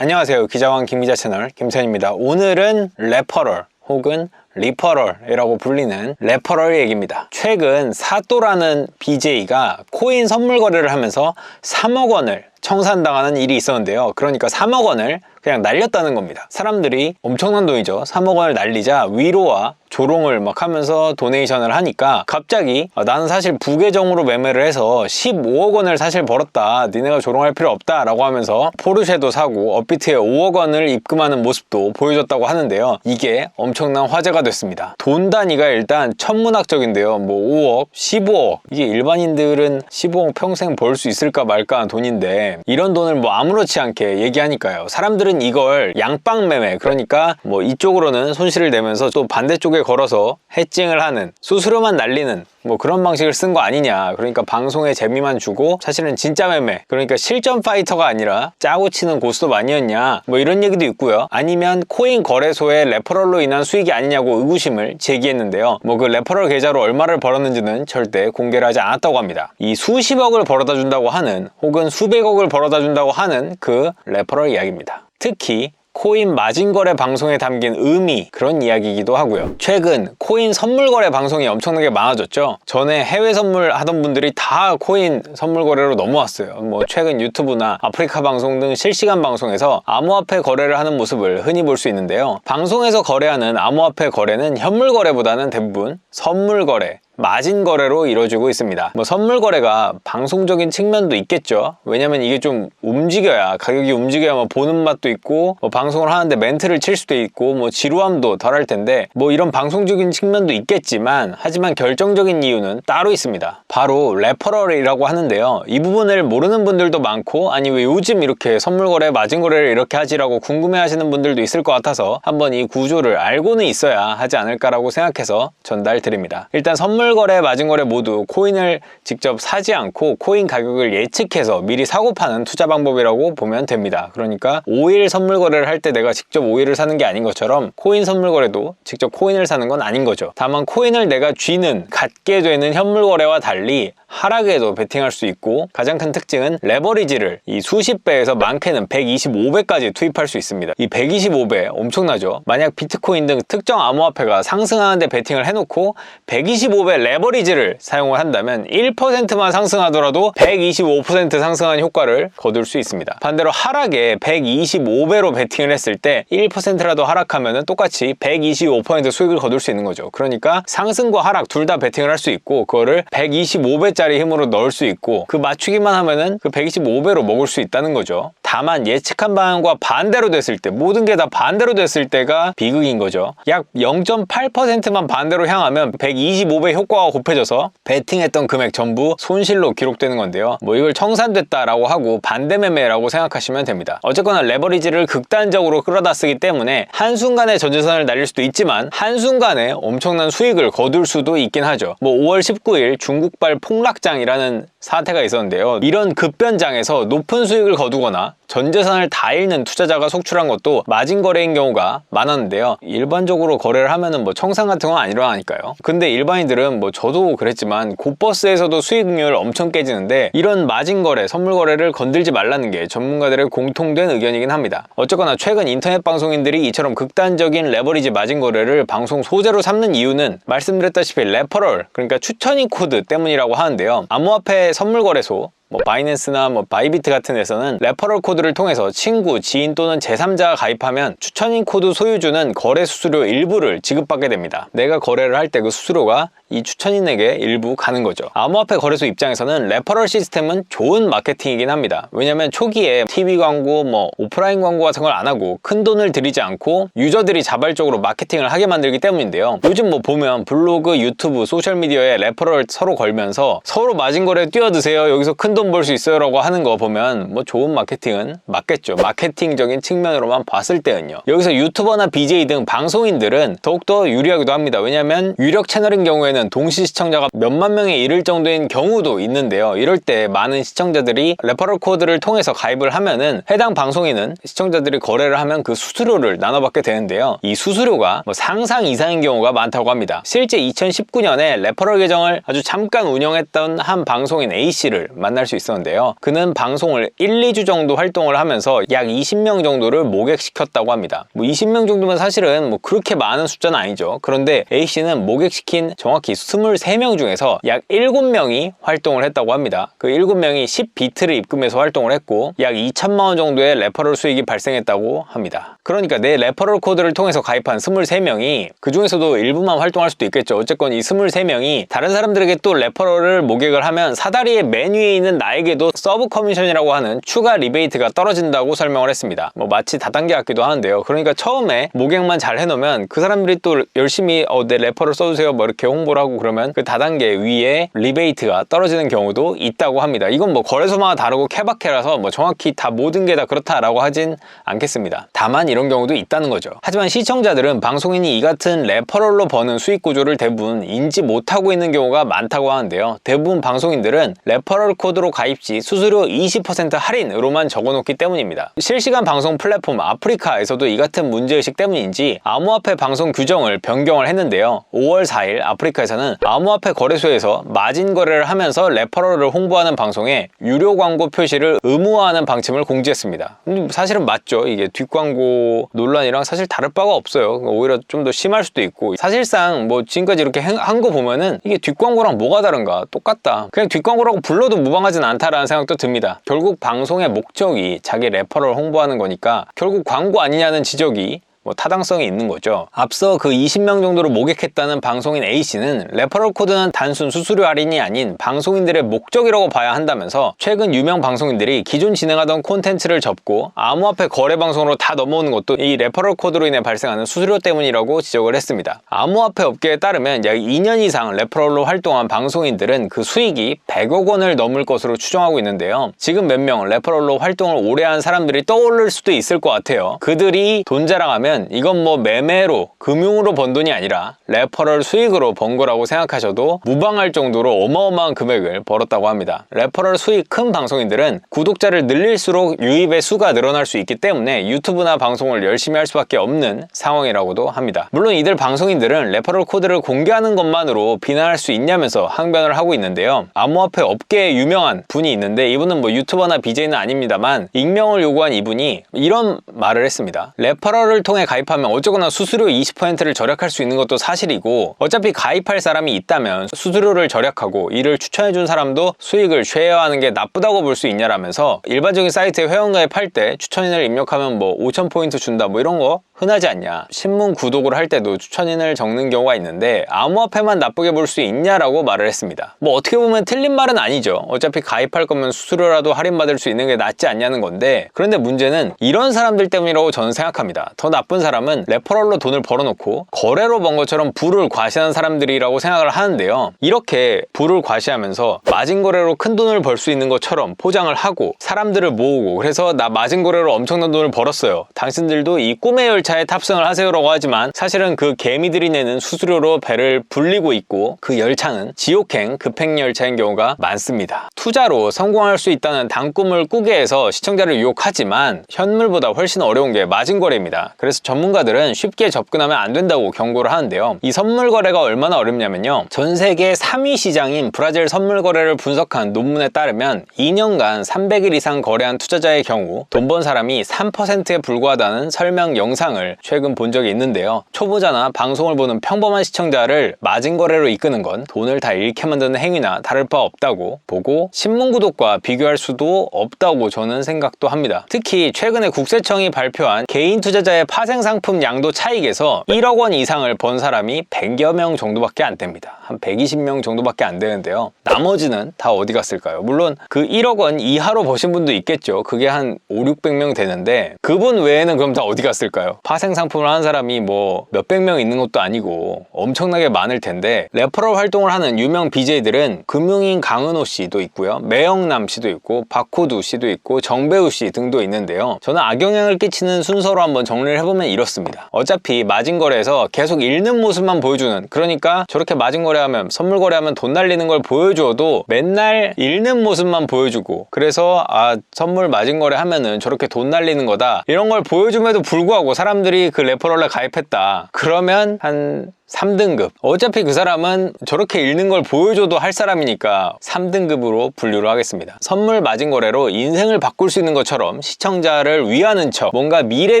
안녕하세요. 기자왕 김기자 채널 김찬입니다. 오늘은 레퍼럴 혹은 리퍼럴이라고 불리는 레퍼럴 얘기입니다. 최근 사또라는 BJ가 코인 선물 거래를 하면서 3억 원을 청산당하는 일이 있었는데요. 그러니까 3억 원을 그냥 날렸다는 겁니다. 사람들이 엄청난 돈이죠. 3억 원을 날리자 위로와 조롱을 막 하면서 도네이션을 하니까 갑자기 아, 나는 사실 부계정으로 매매를 해서 15억 원을 사실 벌었다. 니네가 조롱할 필요 없다. 라고 하면서 포르쉐도 사고 업비트에 5억 원을 입금하는 모습도 보여줬다고 하는데요. 이게 엄청난 화제가 됐습니다. 돈 단위가 일단 천문학적인데요. 뭐 5억, 15억. 이게 일반인들은 15억 평생 벌 수 있을까 말까 하는 돈인데 이런 돈을 뭐 아무렇지 않게 얘기하니까요. 사람들은 이걸 양빵 매매 그러니까 뭐 이쪽으로는 손실을 내면서 또 반대쪽에 걸어서 해칭을 하는 수수료만 날리는 뭐 그런 방식을 쓴 거 아니냐. 그러니까 방송에 재미만 주고 사실은 진짜 매매. 그러니까 실전 파이터가 아니라 짜고 치는 고스톱 아니었냐. 뭐 이런 얘기도 있고요. 아니면 코인 거래소의 레퍼럴로 인한 수익이 아니냐고 의구심을 제기했는데요. 뭐 그 레퍼럴 계좌로 얼마를 벌었는지는 절대 공개를 하지 않았다고 합니다. 이 수십억을 벌어다 준다고 하는 혹은 수백억을 벌어다 준다고 하는 그 레퍼럴 이야기입니다. 특히 코인 마진 거래 방송에 담긴 의미 그런 이야기이기도 하고요. 최근 코인 선물 거래 방송이 엄청나게 많아졌죠. 전에 해외 선물 하던 분들이 다 코인 선물 거래로 넘어왔어요. 뭐 최근 유튜브나 아프리카 방송 등 실시간 방송에서 암호화폐 거래를 하는 모습을 흔히 볼 수 있는데요. 방송에서 거래하는 암호화폐 거래는 현물 거래보다는 대부분 선물 거래, 마진 거래로 이루어지고 있습니다. 뭐 선물 거래가 방송적인 측면도 있겠죠. 왜냐면 이게 좀 움직여야 가격이 움직여야 뭐 보는 맛도 있고 뭐 방송을 하는데 멘트를 칠 수도 있고 뭐 지루함도 덜할 텐데 뭐 이런 방송적인 측면도 있겠지만 하지만 결정적인 이유는 따로 있습니다. 바로 레퍼럴이라고 하는데요. 이 부분을 모르는 분들도 많고 아니 왜 요즘 이렇게 선물 거래 마진 거래를 이렇게 하지라고 궁금해 하시는 분들도 있을 것 같아서 한번 이 구조를 알고는 있어야 하지 않을까라고 생각해서 전달 드립니다. 일단 선물 거래, 마진 거래 모두 코인을 직접 사지 않고 코인 가격을 예측해서 미리 사고 파는 투자 방법이라고 보면 됩니다. 그러니까 5일 선물 거래를 할 때 내가 직접 5일을 사는 게 아닌 것처럼 코인 선물 거래도 직접 코인을 사는 건 아닌 거죠. 다만 코인을 내가 쥐는 갖게 되는 현물 거래와 달리 하락에도 베팅할 수 있고 가장 큰 특징은 레버리지를 이 수십 배에서 많게는 125배까지 투입할 수 있습니다. 이 125배 엄청나죠? 만약 비트코인 등 특정 암호화폐가 상승하는데 베팅을 해놓고 125배 레버리지를 사용을 한다면 1%만 상승하더라도 125% 상승한 효과를 거둘 수 있습니다. 반대로 하락에 125배로 베팅을 했을 때 1%라도 하락하면 똑같이 125% 수익을 거둘 수 있는 거죠. 그러니까 상승과 하락 둘 다 베팅을 할 수 있고 그거를 125배 100짜리 힘으로 넣을 수 있고 그 맞추기만 하면은 그 125배로 먹을 수 있다는 거죠. 다만 예측한 방향과 반대로 됐을 때 모든 게 다 반대로 됐을 때가 비극인 거죠. 약 0.8%만 반대로 향하면 125배 효과가 곱해져서 베팅했던 금액 전부 손실로 기록되는 건데요. 뭐 이걸 청산됐다라고 하고 반대 매매라고 생각하시면 됩니다. 어쨌거나 레버리지를 극단적으로 끌어다 쓰기 때문에 한순간에 전재산을 날릴 수도 있지만 한순간에 엄청난 수익을 거둘 수도 있긴 하죠. 뭐 5월 19일 중국발 폭락 장이라는 사태가 있었는데요. 이런 급변장에서 높은 수익을 거두거나 전 재산을 다 잃는 투자자가 속출한 것도 마진 거래인 경우가 많았는데요. 일반적으로 거래를 하면은 뭐 청산 같은 건 안 일어나니까요. 근데 일반인들은 뭐 저도 그랬지만 곧버스에서도 수익률 엄청 깨지는데 이런 마진 거래, 선물 거래를 건들지 말라는 게 전문가들의 공통된 의견이긴 합니다. 어쨌거나 최근 인터넷 방송인들이 이처럼 극단적인 레버리지 마진 거래를 방송 소재로 삼는 이유는 말씀드렸다시피 레퍼럴, 그러니까 추천인 코드 때문이라고 하는데요. 암호화폐 선물 거래소 뭐 바이낸스나 뭐 바이비트 같은 데서는 레퍼럴 코드를 통해서 친구, 지인 또는 제3자가 가입하면 추천인 코드 소유주는 거래 수수료 일부를 지급받게 됩니다. 내가 거래를 할 때 그 수수료가 이 추천인에게 일부 가는 거죠. 암호화폐 거래소 입장에서는 레퍼럴 시스템은 좋은 마케팅이긴 합니다. 왜냐면 초기에 TV 광고, 뭐 오프라인 광고 같은 걸 안 하고 큰 돈을 들이지 않고 유저들이 자발적으로 마케팅을 하게 만들기 때문인데요. 요즘 뭐 보면 블로그, 유튜브, 소셜미디어에 레퍼럴 서로 걸면서 서로 마진 거래 뛰어드세요. 여기서 큰 돈 벌 수 있어요. 라고 하는 거 보면 뭐 좋은 마케팅은 맞겠죠. 마케팅적인 측면으로만 봤을 때는요. 여기서 유튜버나 BJ 등 방송인들은 더욱더 유리하기도 합니다. 왜냐면 유력 채널인 경우에는 있는 동시 시청자가 몇만 명에 이를 정도인 경우도 있는데요. 이럴 때 많은 시청자들이 레퍼럴 코드를 통해서 가입을 하면은 해당 방송인은 시청자들이 거래를 하면 그 수수료를 나눠받게 되는데요. 이 수수료가 뭐 상상 이상인 경우가 많다고 합니다. 실제 2019년에 레퍼럴 계정을 아주 잠깐 운영했던 한 방송인 A씨를 만날 수 있었는데요. 그는 방송을 1, 2주 정도 활동을 하면서 약 20명 정도를 모객시켰다고 합니다. 뭐 20명 정도면 사실은 뭐 그렇게 많은 숫자는 아니죠. 그런데 A씨는 모객시킨 정확히 23명 중에서 약 7명이 활동을 했다고 합니다. 그 7명이 10비트를 입금해서 활동을 했고 약 2천만 원 정도의 레퍼럴 수익이 발생했다고 합니다. 그러니까 내 레퍼럴 코드를 통해서 가입한 23명이 그 중에서도 일부만 활동할 수도 있겠죠. 어쨌건 이 23명이 다른 사람들에게 또 레퍼럴을 모객을 하면 사다리의 맨 위에 있는 나에게도 서브 커미션이라고 하는 추가 리베이트가 떨어진다고 설명을 했습니다. 뭐 마치 다단계 같기도 하는데요. 그러니까 처음에 모객만 잘 해놓으면 그 사람들이 또 열심히 어, 내 레퍼럴 써주세요 뭐 이렇게 홍보를 하고 그러면 그 다단계 위에 리베이트가 떨어지는 경우도 있다고 합니다. 이건 뭐 거래소마다 다르고 케바케라서 뭐 정확히 다 모든 게 다 그렇다라고 하진 않겠습니다. 다만 이런 경우도 있다는 거죠. 하지만 시청자들은 방송인이 이 같은 레퍼럴로 버는 수익 구조를 대부분 인지 못하고 있는 경우가 많다고 하는데요. 대부분 방송인들은 레퍼럴 코드로 가입 시 수수료 20% 할인으로만 적어놓기 때문입니다. 실시간 방송 플랫폼 아프리카에서도 이 같은 문제의식 때문인지 암호화폐 방송 규정을 변경을 했는데요. 5월 4일 아프리카에서 는 암호화폐 거래소에서 마진 거래를 하면서 레퍼럴을 홍보하는 방송에 유료 광고 표시를 의무화하는 방침을 공지했습니다. 사실은 맞죠. 이게 뒷광고 논란이랑 사실 다를 바가 없어요. 오히려 좀 더 심할 수도 있고 사실상 뭐 지금까지 이렇게 한 거 보면은 이게 뒷광고랑 뭐가 다른가 똑같다. 그냥 뒷광고라고 불러도 무방하진 않다라는 생각도 듭니다. 결국 방송의 목적이 자기 레퍼럴 홍보하는 거니까 결국 광고 아니냐는 지적이 뭐 타당성이 있는 거죠. 앞서 그 20명 정도로 모객했다는 방송인 A씨는 레퍼럴 코드는 단순 수수료 할인이 아닌 방송인들의 목적이라고 봐야 한다면서 최근 유명 방송인들이 기존 진행하던 콘텐츠를 접고 암호화폐 거래 방송으로 다 넘어오는 것도 이 레퍼럴 코드로 인해 발생하는 수수료 때문이라고 지적을 했습니다. 암호화폐 업계에 따르면 약 2년 이상 레퍼럴로 활동한 방송인들은 그 수익이 100억 원을 넘을 것으로 추정하고 있는데요. 지금 몇 명 레퍼럴로 활동을 오래 한 사람들이 떠오를 수도 있을 것 같아요. 그들이 돈 자랑 하면 이건 뭐 매매로 금융으로 번 돈이 아니라 레퍼럴 수익으로 번 거라고 생각하셔도 무방할 정도로 어마어마한 금액을 벌었다고 합니다. 레퍼럴 수익 큰 방송인들은 구독자를 늘릴수록 유입의 수가 늘어날 수 있기 때문에 유튜브나 방송을 열심히 할 수밖에 없는 상황이라고도 합니다. 물론 이들 방송인들은 레퍼럴 코드를 공개하는 것만으로 비난할 수 있냐면서 항변을 하고 있는데요. 암호화폐 업계에 유명한 분이 있는데 이분은 뭐 유튜버나 BJ는 아닙니다만 익명을 요구한 이분이 이런 말을 했습니다. 레퍼럴을 통해 가입하면 어쩌거나 수수료 20%를 절약할 수 있는 것도 사실이고 어차피 가입할 사람이 있다면 수수료를 절약하고 이를 추천해준 사람도 수익을 쉐어하는 게 나쁘다고 볼 수 있냐라면서 일반적인 사이트에 회원가입할 때 추천인을 입력하면 뭐 5,000포인트 준다 뭐 이런 거 흔하지 않냐. 신문 구독을 할 때도 추천인을 적는 경우가 있는데 암호화폐만 나쁘게 볼 수 있냐라고 말을 했습니다. 뭐 어떻게 보면 틀린 말은 아니죠. 어차피 가입할 거면 수수료라도 할인받을 수 있는 게 낫지 않냐는 건데 그런데 문제는 이런 사람들 때문이라고 저는 생각합니다. 더 나쁜 사람은 레퍼럴로 돈을 벌어놓고 거래로 번 것처럼 부를 과시하는 사람들이라고 생각을 하는데요. 이렇게 부를 과시하면서 마진 거래로 큰 돈을 벌 수 있는 것처럼 포장을 하고 사람들을 모으고 그래서 나 마진 거래로 엄청난 돈을 벌었어요. 당신들도 이 꿈의 열차 에 탑승을 하세요라고 하지만 사실은 그 개미들이 내는 수수료로 배를 불리고 있고 그 열차는 지옥행 급행 열차인 경우가 많습니다. 투자로 성공할 수 있다는 단꿈을 꾸게 해서 시청자를 유혹하지만 현물보다 훨씬 어려운 게 마진 거래입니다. 그래서 전문가들은 쉽게 접근하면 안 된다고 경고를 하는데요. 이 선물 거래가 얼마나 어렵냐면요. 전 세계 3위 시장인 브라질 선물 거래를 분석한 논문에 따르면 2년간 300일 이상 거래한 투자자의 경우 돈 번 사람이 3%에 불과하다는 설명 영상을 최근 본 적이 있는데요. 초보자나 방송을 보는 평범한 시청자를 마진 거래로 이끄는 건 돈을 다 잃게 만드는 행위나 다를 바 없다고 보고 신문 구독과 비교할 수도 없다고 저는 생각도 합니다. 특히 최근에 국세청이 발표한 개인 투자자의 파생 상품 양도 차익에서 1억 원 이상을 번 사람이 100여 명 정도밖에 안 됩니다. 한 120명 정도밖에 안 되는데요. 나머지는 다 어디 갔을까요? 물론 그 1억 원 이하로 버신 분도 있겠죠. 그게 한 5, 600명 되는데 그분 외에는 그럼 다 어디 갔을까요? 파생 상품을 하는 사람이 뭐 몇백 명 있는 것도 아니고 엄청나게 많을 텐데 레퍼럴 활동을 하는 유명 BJ들은 금융인 강은호 씨도 있고요. 매영남 씨도 있고 박호두 씨도 있고 정배우 씨 등도 있는데요. 저는 악영향을 끼치는 순서로 한번 정리를 해보면 이렇습니다. 어차피 마진거래에서 계속 잃는 모습만 보여주는 그러니까 저렇게 마진거래하면 선물 거래하면 돈 날리는 걸 보여줘도 맨날 잃는 모습만 보여주고 그래서 아 선물 마진거래 하면은 저렇게 돈 날리는 거다 이런 걸 보여줌에도 불구하고 사람 들이 그 레퍼럴에 가입했다. 그러면 한 3등급. 어차피 그 사람은 저렇게 읽는 걸 보여줘도 할 사람이니까 3등급으로 분류를 하겠습니다. 선물 마진 거래로 인생을 바꿀 수 있는 것처럼 시청자를 위하는 척 뭔가 미래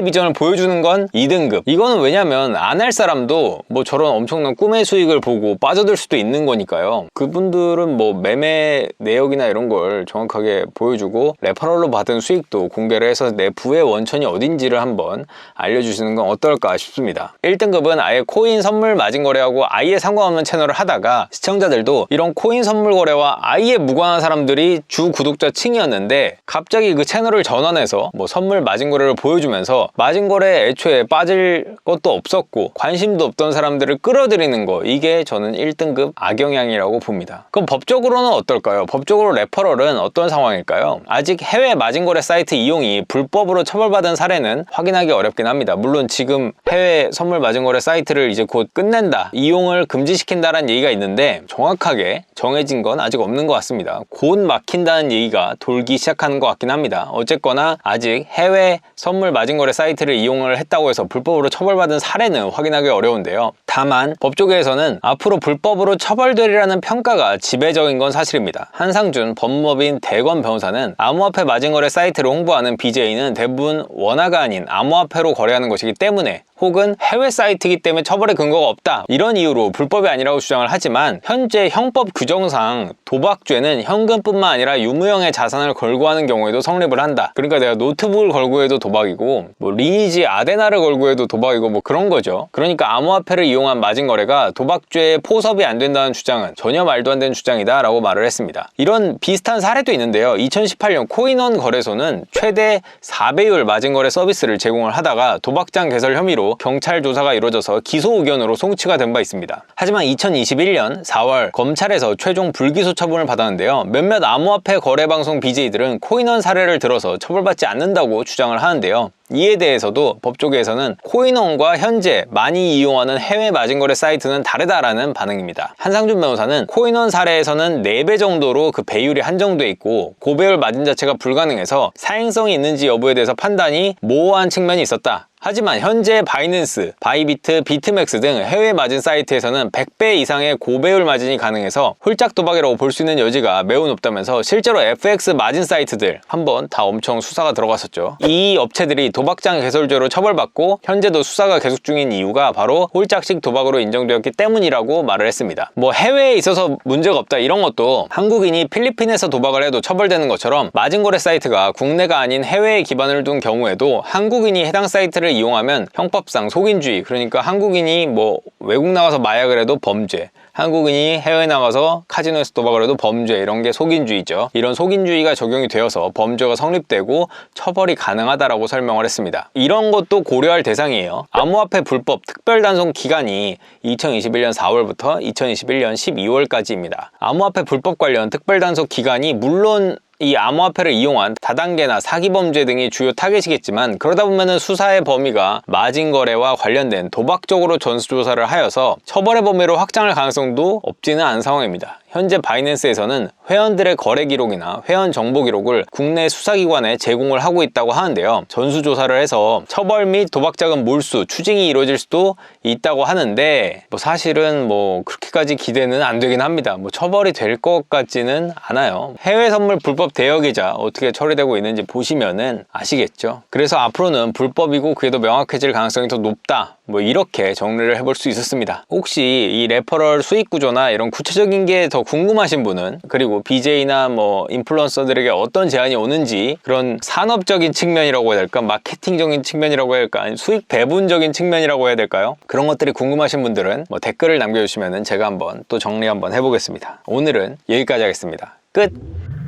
비전을 보여주는 건 2등급. 이거는 왜냐면 안 할 사람도 뭐 저런 엄청난 꿈의 수익을 보고 빠져들 수도 있는 거니까요. 그분들은 뭐 매매 내역이나 이런 걸 정확하게 보여주고 레퍼럴로 받은 수익도 공개를 해서 내 부의 원천이 어딘지를 한번 알려주시는 건 어떨까 싶습니다. 1등급은 아예 코인 선물 마진 거래하고 아예 상관없는 채널을 하다가 시청자들도 이런 코인 선물 거래와 아예 무관한 사람들이 주 구독자 층이었는데 갑자기 그 채널을 전환해서 뭐 선물 마진 거래를 보여주면서 마진 거래에 애초에 빠질 것도 없었고 관심도 없던 사람들을 끌어들이는 거 이게 저는 1등급 악영향이라고 봅니다. 그럼 법적으로는 어떨까요? 법적으로 레퍼럴은 어떤 상황일까요? 아직 해외 마진 거래 사이트 이용이 불법으로 처벌받은 사례는 확인하기 어렵긴 합니다. 물론 지금 해외 선물 마진 거래 사이트를 이제 곧 끝 낸다 이용을 금지시킨다는 얘기가 있는데 정확하게 정해진 건 아직 없는 것 같습니다. 곧 막힌다는 얘기가 돌기 시작하는 것 같긴 합니다. 어쨌거나 아직 해외 선물 마진거래 사이트를 이용을 했다고 해서 불법으로 처벌받은 사례는 확인하기 어려운데요. 다만 법조계에서는 앞으로 불법으로 처벌되리라는 평가가 지배적인 건 사실입니다. 한상준 법무법인 대권 변호사는 암호화폐 마진거래 사이트를 홍보하는 BJ는 대부분 원화가 아닌 암호화폐로 거래하는 것이기 때문에 혹은 해외 사이트이기 때문에 처벌의 근거가 없다. 이런 이유로 불법이 아니라고 주장을 하지만 현재 형법 규정상 도박죄는 현금뿐만 아니라 유무형의 자산을 걸고 하는 경우에도 성립을 한다. 그러니까 내가 노트북을 걸고 해도 도박이고 뭐 리니지 아데나를 걸고 해도 도박이고 뭐 그런 거죠. 그러니까 암호화폐를 이용한 마진 거래가 도박죄에 포섭이 안 된다는 주장은 전혀 말도 안 되는 주장이다 라고 말을 했습니다. 이런 비슷한 사례도 있는데요. 2018년 코인원 거래소는 최대 4배율 마진 거래 서비스를 제공을 하다가 도박장 개설 혐의로 경찰 조사가 이루어져서 기소 의견으로 송치가 된 바 있습니다. 하지만 2021년 4월 검찰에서 최종 불기소 처분을 받았는데요. 몇몇 암호화폐 거래 방송 BJ들은 코인원 사례를 들어서 처벌받지 않는다고 주장을 하는데요. 이에 대해서도 법조계에서는 코인원과 현재 많이 이용하는 해외 마진거래 사이트는 다르다라는 반응입니다. 한상준 변호사는 코인원 사례에서는 4배 정도로 그 배율이 한정돼 있고 고배율 마진 자체가 불가능해서 사행성이 있는지 여부에 대해서 판단이 모호한 측면이 있었다. 하지만 현재 바이낸스, 바이비트, 비트맥스 등 해외 마진 사이트에서는 100배 이상의 고배율 마진이 가능해서 홀짝 도박이라고 볼 수 있는 여지가 매우 높다면서 실제로 FX 마진 사이트들 한번 다 엄청 수사가 들어갔었죠. 이 업체들이 도박장 개설죄로 처벌받고 현재도 수사가 계속 중인 이유가 바로 홀짝식 도박으로 인정되었기 때문이라고 말을 했습니다. 뭐 해외에 있어서 문제가 없다 이런 것도 한국인이 필리핀에서 도박을 해도 처벌되는 것처럼 마진거래 사이트가 국내가 아닌 해외에 기반을 둔 경우에도 한국인이 해당 사이트를 이용하면 형법상 속인주의 그러니까 한국인이 뭐 외국 나가서 마약을 해도 범죄 한국인이 해외 나가서 카지노에서 도박을 해도 범죄 이런 게 속인주의죠. 이런 속인주의가 적용이 되어서 범죄가 성립되고 처벌이 가능하다라고 설명을 했습니다. 이런 것도 고려할 대상이에요. 암호화폐 불법 특별단속 기간이 2021년 4월부터 2021년 12월까지입니다. 암호화폐 불법 관련 특별단속 기간이 물론 이 암호화폐를 이용한 다단계나 사기범죄 등이 주요 타겟이겠지만 그러다 보면은 수사의 범위가 마진 거래와 관련된 도박적으로 전수조사를 하여서 처벌의 범위로 확장할 가능성도 없지는 않은 상황입니다. 현재 바이낸스에서는 회원들의 거래 기록이나 회원 정보 기록을 국내 수사기관에 제공을 하고 있다고 하는데요. 전수조사를 해서 처벌 및 도박자금 몰수, 추징이 이루어질 수도 있다고 하는데 뭐 사실은 뭐 그렇게까지 기대는 안 되긴 합니다. 뭐 처벌이 될 것 같지는 않아요. 해외 선물 불법 대여기자 어떻게 처리되고 있는지 보시면은 아시겠죠. 그래서 앞으로는 불법이고 그게 더 명확해질 가능성이 더 높다. 뭐 이렇게 정리를 해볼 수 있었습니다. 혹시 이 레퍼럴 수익 구조나 이런 구체적인 게더 궁금하신 분은 그리고 BJ나 뭐 인플루언서들에게 어떤 제안이 오는지 그런 산업적인 측면이라고 해야 될까 마케팅적인 측면이라고 해야 될까 수익 배분적인 측면이라고 해야 될까요? 그런 것들이 궁금하신 분들은 뭐 댓글을 남겨주시면 제가 한번 또 정리 한번 해보겠습니다. 오늘은 여기까지 하겠습니다. 끝!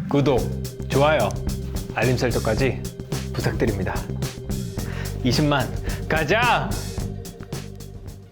구독, 좋아요, 알림 설정까지 부탁드립니다. 20만 가자